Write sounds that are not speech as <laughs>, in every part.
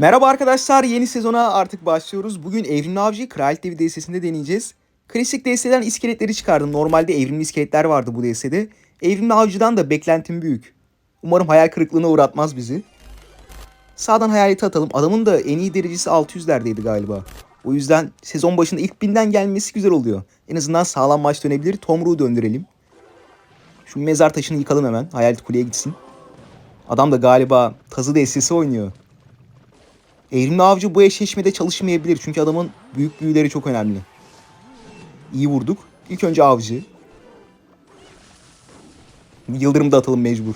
Merhaba arkadaşlar, yeni sezona artık başlıyoruz. Bugün Evrimli Avcı'yı Kraliyet Devi DS'sinde deneyeceğiz. Klasik DS'den iskeletleri çıkardım. Normalde evrimli iskeletler vardı bu DS'de. Evrimli Avcı'dan da beklentim büyük. Umarım hayal kırıklığına uğratmaz bizi. Sağdan hayaleti atalım. Adamın da en iyi derecesi 600'lerdeydi galiba. O yüzden sezon başında ilk binden gelmesi güzel oluyor. En azından sağlam maç dönebilir. Tomruğu döndürelim. Şu mezar taşını yıkalım hemen. Hayalet kuleye gitsin. Adam da galiba tazı destesi oynuyor. Evrimli avcı bu eşleşmede çalışmayabilir. Çünkü adamın büyük büyüleri çok önemli. İyi vurduk. İlk önce avcı. Yıldırım da atalım mecbur.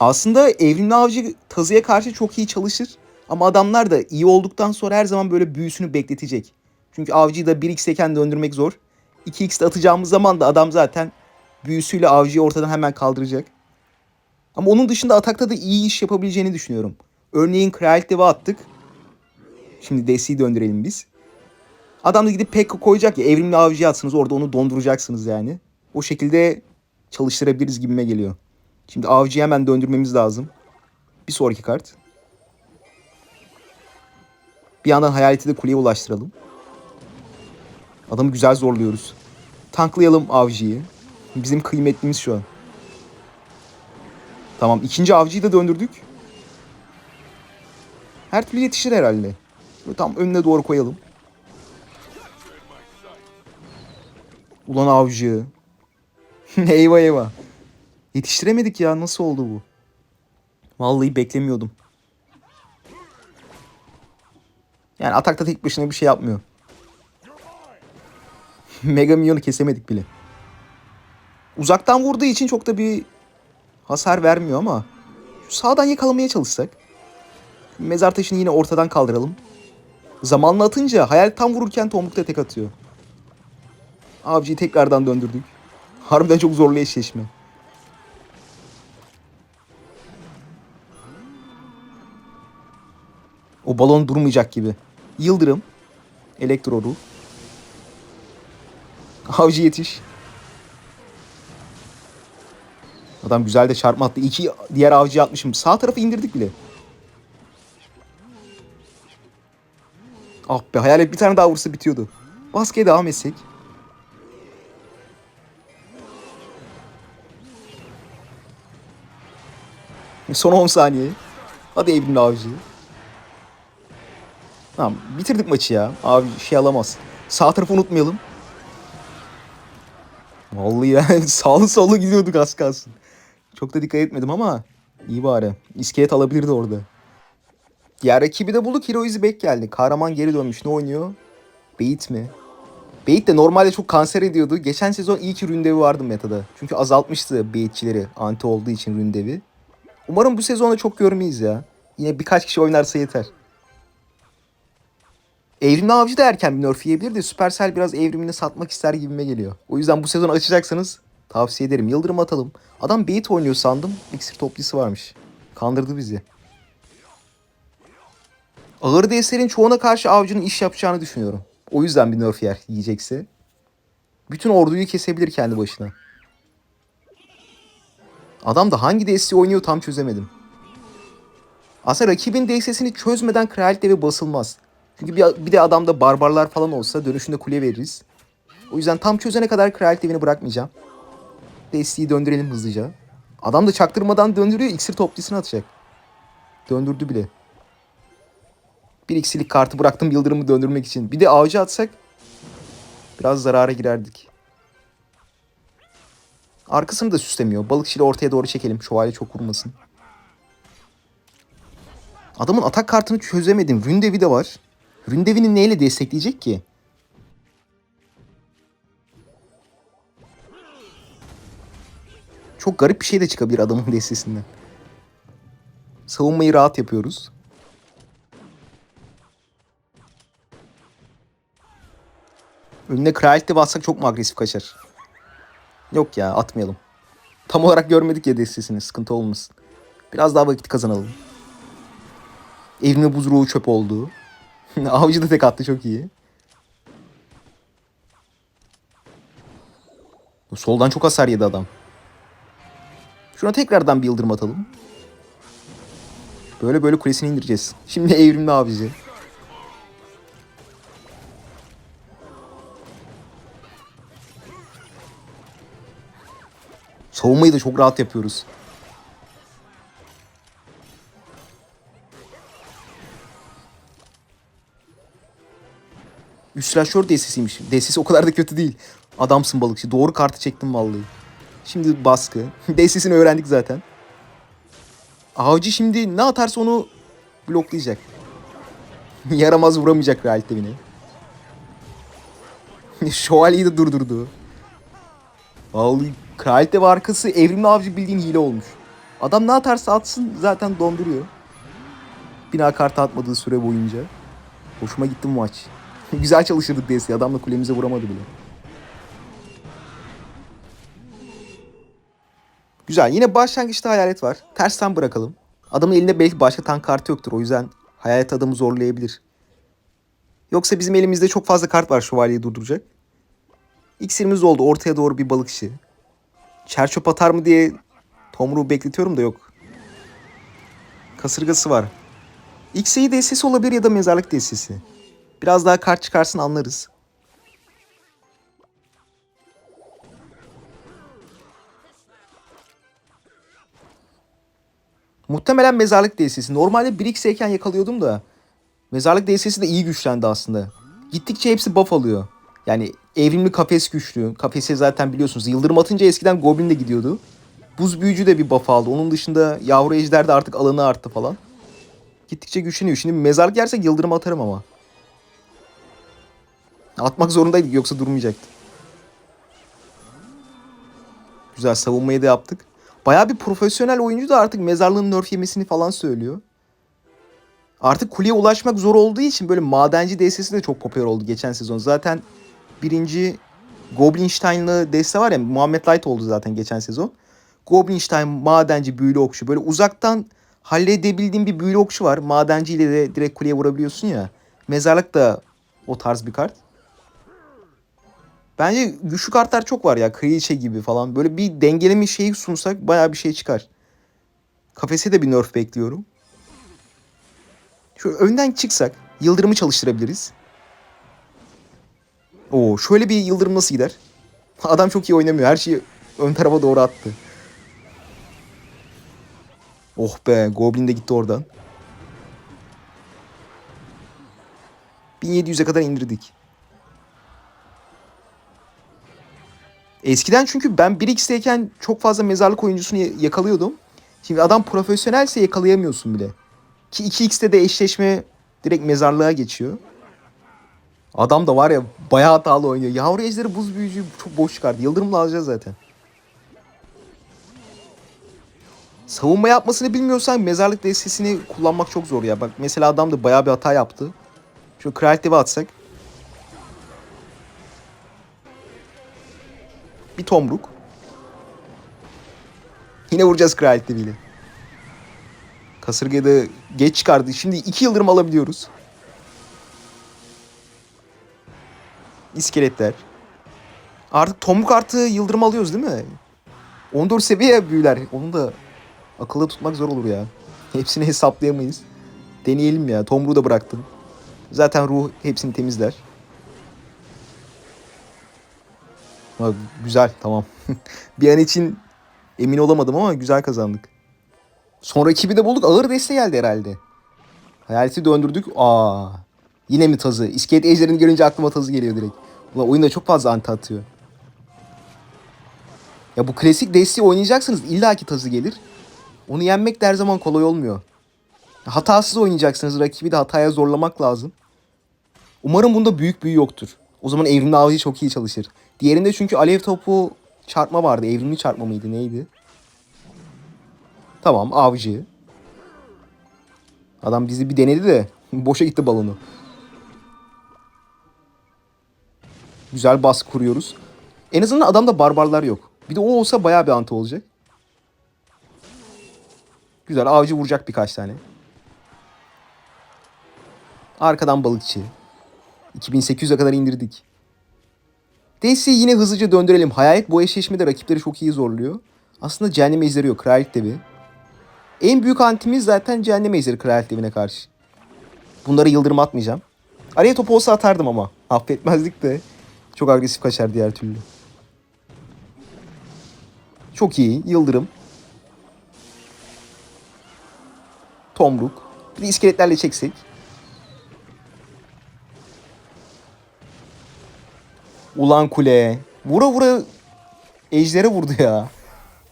Aslında evrimli avcı tazıya karşı çok iyi çalışır. Ama adamlar da iyi olduktan sonra her zaman böyle büyüsünü bekletecek. Çünkü avcıyı da 1x'teyken döndürmek zor. 2x'te atacağımız zaman da adam zaten büyüsüyle avcıyı ortadan hemen kaldıracak. Ama onun dışında atakta da iyi iş yapabileceğini düşünüyorum. Örneğin Kraliyet Dev'i attık. Şimdi DC'yi döndürelim biz. Adam da gidip Pekka koyacak ya evrimli avcıya atsınız orada onu donduracaksınız yani. O şekilde çalıştırabiliriz gibime geliyor. Şimdi avcıyı hemen döndürmemiz lazım. Bir sonraki kart. Bir yandan hayaleti de kuleye ulaştıralım. Adamı güzel zorluyoruz. Tanklayalım avcıyı. Bizim kıymetlimiz şu an. Tamam ikinci avcıyı da döndürdük. Her türlü yetişir herhalde. Böyle tam önüne doğru koyalım. Ulan avcı. <laughs> eyvah eyvah. Yetiştiremedik ya. Nasıl oldu bu? Vallahi beklemiyordum. Yani atakta tek başına bir şey yapmıyor. <laughs> Mega Minyon'u kesemedik bile. Uzaktan vurduğu için çok da bir hasar vermiyor ama sağdan yakalamaya çalışsak. Mezar taşını yine ortadan kaldıralım. Zamanla atınca hayal tam vururken tomrukta tek atıyor. Avcıyı tekrardan döndürdük. Harbiden çok zorlu eşleşme. O balon durmayacak gibi. Yıldırım. Elektro ruh. Avcı yetiş. Adam güzel de çarpma attı. İki diğer avcıyı atmışım. Sağ tarafı indirdik bile. Ah be hayalet bir tane daha vursa bitiyordu. Baskıya devam etsek. Son 10 saniye. Hadi Evrimli Avcı. Tamam bitirdik maçı ya. Abi şey alamaz. Sağ tarafı unutmayalım. Vallahi yani <laughs> sağlı sollu gidiyorduk az kalsın. Çok da dikkat etmedim ama iyi bari. İskelet alabilirdi orada. Diğer rakibi de bulduk. Heroizi Back geldi. Kahraman geri dönmüş. Ne oynuyor? Bait mi? Bait de normalde çok kanser ediyordu. Geçen sezon iyi ki Ründevi vardı metada. Çünkü azaltmıştı Baitçileri anti olduğu için Ründevi. Umarım bu sezonda çok görmeyiz ya. Yine birkaç kişi oynarsa yeter. Evrimli Avcı da erken bir nerf yiyebilir de Supercell biraz evrimini satmak ister gibime geliyor. O yüzden bu sezon açacaksanız tavsiye ederim. Yıldırım atalım. Adam Bait oynuyor sandım. İksir toplusu varmış. Kandırdı bizi. Ağır DS'lerin çoğuna karşı avcının iş yapacağını düşünüyorum. O yüzden bir nerf yer yiyecekse. Bütün orduyu kesebilir kendi başına. Adam da hangi DS oynuyor tam çözemedim. Aslında rakibin DS'sini çözmeden kraliyet devi basılmaz. Çünkü bir, bir de adamda barbarlar falan olsa dönüşünde kule veririz. O yüzden tam çözene kadar kraliyet devini bırakmayacağım. DS'yi döndürelim hızlıca. Adam da çaktırmadan döndürüyor iksir toplusunu atacak. Döndürdü bile. Bir iksilik kartı bıraktım yıldırımı döndürmek için. Bir de avcı atsak biraz zarara girerdik. Arkasını da süslemiyor. Balıkçıyla ortaya doğru çekelim. Şövalye çok vurmasın. Adamın atak kartını çözemedim. Ründevi de var. Ründevi'ni neyle destekleyecek ki? Çok garip bir şey de çıkabilir adamın <laughs> destesinden. Savunmayı rahat yapıyoruz. Önüne kraliyet de bassak çok mu agresif kaçar? Yok ya atmayalım. Tam olarak görmedik ya destesini sıkıntı olmasın. Biraz daha vakit kazanalım. Evime buzruğu çöp oldu. <laughs> Avcı da tek attı çok iyi. Soldan çok hasar yedi adam. Şuna tekrardan bir yıldırım atalım. Böyle böyle kulesini indireceğiz. Şimdi evrimli abici. Savunmayı da çok rahat yapıyoruz. Üst silahşör DS'siymiş. DS'si o kadar da kötü değil. Adamsın balıkçı. Doğru kartı çektim vallahi. Şimdi baskı. <laughs> DS'sini öğrendik zaten. Avcı şimdi ne atarsa onu bloklayacak. <laughs> Yaramaz vuramayacak realite beni. <laughs> Şövalyeyi de durdurdu. Vallahi kraliyete ve arkası evrimli avcı bildiğin hile olmuş. Adam ne atarsa atsın zaten donduruyor. Bina kartı atmadığı süre boyunca. Hoşuma gitti bu maç. <laughs> Güzel çalışırdık DS. Adam da kulemize vuramadı bile. Güzel. Yine başlangıçta hayalet var. Tersten bırakalım. Adamın elinde belki başka tank kartı yoktur. O yüzden hayalet adamı zorlayabilir. Yoksa bizim elimizde çok fazla kart var şövalyeyi durduracak. İksirimiz oldu. Ortaya doğru bir balıkçı. Çerçöp atar mı diye Tomruğu bekletiyorum da yok. Kasırgası var. X'yi DS'si olabilir ya da mezarlık DS'si. Biraz daha kart çıkarsın anlarız. Muhtemelen mezarlık DS'si. Normalde 1x'eyken yakalıyordum da. Mezarlık DS'si de iyi güçlendi aslında. Gittikçe hepsi buff alıyor. Yani evrimli kafes güçlü. Kafese zaten biliyorsunuz. Yıldırım atınca eskiden Goblin de gidiyordu. Buz büyücü de bir buff aldı. Onun dışında yavru ejder de artık alanı arttı falan. Gittikçe güçleniyor. Şimdi mezarlık yersek yıldırım atarım ama. Atmak zorundaydık yoksa durmayacaktı. Güzel savunmayı da yaptık. Baya bir profesyonel oyuncu da artık mezarlığın nerf yemesini falan söylüyor. Artık kuleye ulaşmak zor olduğu için böyle madenci DS'si de çok popüler oldu geçen sezon. Zaten birinci Goblinstein'lı deste var ya Muhammed Light oldu zaten geçen sezon. Goblinstein madenci büyülü okçu. Böyle uzaktan halledebildiğin bir büyülü okçu var. Madenciyle de direkt kuleye vurabiliyorsun ya. Mezarlık da o tarz bir kart. Bence güçlü kartlar çok var ya. Kraliçe gibi falan. Böyle bir dengeleme şeyi sunsak baya bir şey çıkar. Kafese de bir nerf bekliyorum. Şöyle önden çıksak yıldırımı çalıştırabiliriz. Oo şöyle bir yıldırım nasıl gider? <laughs> Adam çok iyi oynamıyor. Her şeyi ön tarafa doğru attı. Oh be Goblin de gitti oradan. 1700'e kadar indirdik. Eskiden çünkü ben 1x'teyken çok fazla mezarlık oyuncusunu yakalıyordum. Şimdi adam profesyonelse yakalayamıyorsun bile. Ki 2x'te de eşleşme direkt mezarlığa geçiyor. Adam da var ya bayağı hatalı oynuyor. Yavru ejderi buz büyücü çok boş çıkardı. Yıldırımla alacağız zaten. Savunma yapmasını bilmiyorsan mezarlık destesini kullanmak çok zor ya. Bak mesela adam da bayağı bir hata yaptı. Şu kreatife atsak. Bir tomruk. Yine vuracağız kreatifiyle. Kasırgayı da geç çıkardı. Şimdi iki yıldırım alabiliyoruz. İskeletler. Artık tomruk artı yıldırım alıyoruz değil mi? 14 seviye büyüler. Onu da akılda tutmak zor olur ya. <laughs> Hepsini hesaplayamayız. Deneyelim ya. Tomruğu da bıraktım. Zaten ruh hepsini temizler. Ha, güzel tamam. <laughs> bir an için emin olamadım ama güzel kazandık. Sonra ekibi de bulduk. Ağır deste geldi herhalde. Hayaleti döndürdük. Aa, yine mi tazı? İskelet ejderini görünce aklıma tazı geliyor direkt. Ulan oyunda çok fazla anti atıyor. Ya bu klasik desteği oynayacaksınız illaki tazı gelir. Onu yenmek de her zaman kolay olmuyor. Hatasız oynayacaksınız. Rakibi de hataya zorlamak lazım. Umarım bunda büyük büyü yoktur. O zaman evrimli avcı çok iyi çalışır. Diğerinde çünkü alev topu çarpma vardı. Evrimli çarpma mıydı neydi? Tamam avcı. Adam bizi bir denedi de <laughs> boşa gitti balonu. Güzel baskı kuruyoruz. En azından adamda barbarlar yok. Bir de o olsa bayağı bir antı olacak. Güzel avcı vuracak birkaç tane. Arkadan balıkçı. 2800'e kadar indirdik. DC'yi yine hızlıca döndürelim. Hayalet bu eşleşmede rakipleri çok iyi zorluyor. Aslında cehennem ejderi yok. Kraliyet de bir. En büyük antimiz zaten cehennem ejderi kraliyet devine karşı. Bunları yıldırım atmayacağım. Araya top olsa atardım ama. Affetmezdik de. Çok agresif kaçar diğer türlü. Çok iyi. Yıldırım. Tomruk. Bir de iskeletlerle çeksek. Ulan kule. Vura vura ejdere vurdu ya.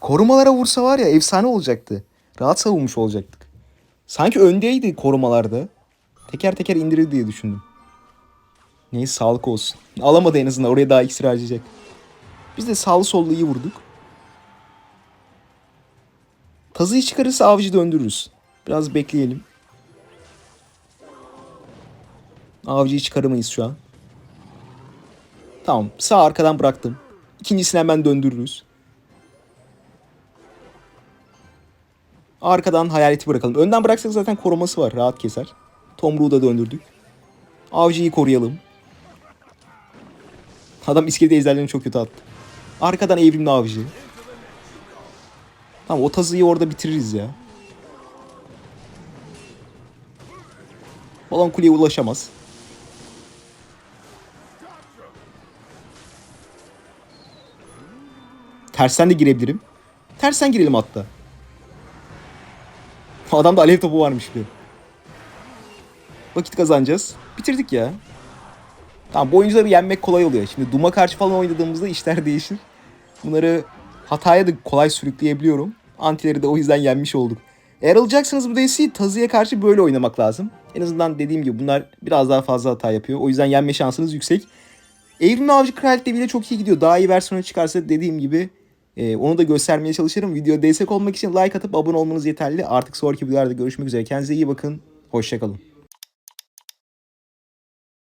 Korumalara vursa var ya efsane olacaktı. Rahat savunmuş olacaktık. Sanki öndeydi korumalarda. Teker teker indirir diye düşündüm. Neyse sağlık olsun. Alamadı en azından oraya daha iksir harcayacak. Biz de sağlı sollu iyi vurduk. Tazıyı çıkarırsa avcı döndürürüz. Biraz bekleyelim. Avcıyı çıkaramayız şu an. Tamam sağ arkadan bıraktım. İkincisini hemen döndürürüz. Arkadan hayaleti bırakalım. Önden bıraksak zaten koruması var. Rahat keser. Tomruğu da döndürdük. Avcıyı koruyalım. Adam iskelet ejderlerini çok kötü attı. Arkadan evrimli avcı. Tamam o tazıyı orada bitiririz ya. Balon kuleye ulaşamaz. Tersten de girebilirim. Tersten girelim hatta. Adamda alev topu varmış bir. Vakit kazanacağız. Bitirdik ya. Tamam bu oyuncuları yenmek kolay oluyor. Şimdi Doom'a karşı falan oynadığımızda işler değişir. Bunları hataya da kolay sürükleyebiliyorum. Antileri de o yüzden yenmiş olduk. Eğer alacaksınız bu DC'yi Tazı'ya karşı böyle oynamak lazım. En azından dediğim gibi bunlar biraz daha fazla hata yapıyor. O yüzden yenme şansınız yüksek. Evrimli Avcı Kraliyet bile çok iyi gidiyor. Daha iyi versiyonu çıkarsa dediğim gibi e, onu da göstermeye çalışırım. Video destek olmak için like atıp abone olmanız yeterli. Artık sonraki videolarda görüşmek üzere. Kendinize iyi bakın. Hoşçakalın.